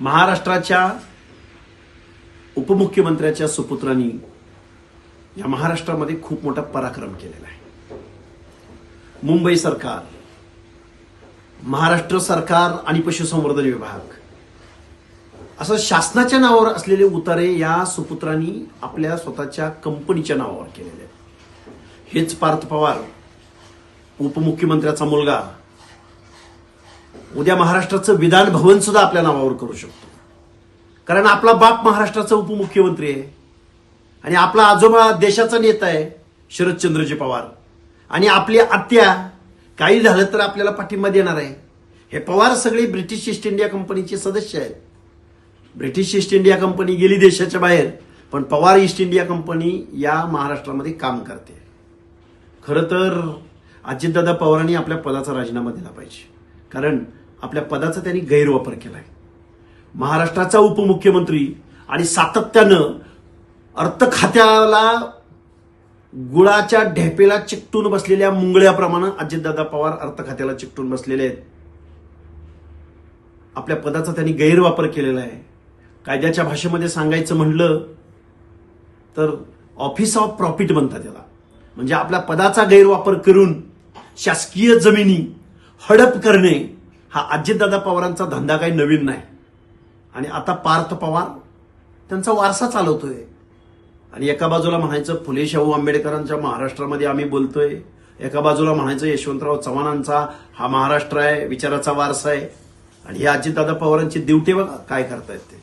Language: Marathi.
महाराष्ट्राच्या उपमुख्यमंत्र्याच्या सुपुत्रांनी या महाराष्ट्रामध्ये खूप मोठा पराक्रम केलेला आहे. मुंबई सरकार महाराष्ट्र सरकार आणि पशुसंवर्धन विभाग असं शासनाच्या नावावर असलेले उतारे या सुपुत्रांनी आपल्या स्वतःच्या कंपनीच्या नावावर केलेले आहेत. हेच पार्थ पवार उपमुख्यमंत्र्याचा मुलगा उद्या महाराष्ट्राचं विधान भवन सुद्धा आपल्या नावावर करू शकतो. कारण आपला बाप महाराष्ट्राचा उपमुख्यमंत्री आहे. आणि आपला आजोबा देशाचा नेता आहे शरदचंद्रजी पवार. आणि आपली आत्या काही झालं तर आपल्याला पाठिंबा देणार आहे. हे पवार सगळे ब्रिटिश ईस्ट इंडिया कंपनीचे सदस्य आहेत. ब्रिटिश ईस्ट इंडिया कंपनी गेली देशाच्या बाहेर पण पवार ईस्ट इंडिया कंपनी या महाराष्ट्रामध्ये काम करते. खरं तर अजितदादा पवारांनी आपल्या पदाचा राजीनामा दिला पाहिजे. कारण आपल्या पदाचा त्यांनी गैरवापर केलाय. महाराष्ट्राचा उपमुख्यमंत्री आणि सातत्यानं अर्थ खात्याला गुळाच्या ढेपेला चिकटून बसलेल्या मुंगळ्याप्रमाणे अजितदादा पवार अर्थ खात्याला चिकटून बसलेले आहेत. आपल्या पदाचा त्यांनी गैरवापर केलेला आहे. कायद्याच्या भाषेमध्ये सांगायचं म्हणलं तर ऑफिस ऑफ प्रॉफिट म्हणतात त्याला म्हणजे आपल्या पदाचा गैरवापर करून शासकीय जमिनी हडप करणे हा अजितदादा पवारांचा धंदा काही नवीन नाही. आणि आता पार्थ पवार त्यांचा वारसा चालवतोय. आणि एका बाजूला म्हणायचं फुले शाहू आंबेडकरांच्या महाराष्ट्रामध्ये आम्ही बोलतोय. एका बाजूला म्हणायचं यशवंतराव चव्हाणांचा हा महाराष्ट्र आहे विचाराचा वारसा आहे. आणि हे अजितदादा पवारांची दिवटे बघा काय करतायत ते.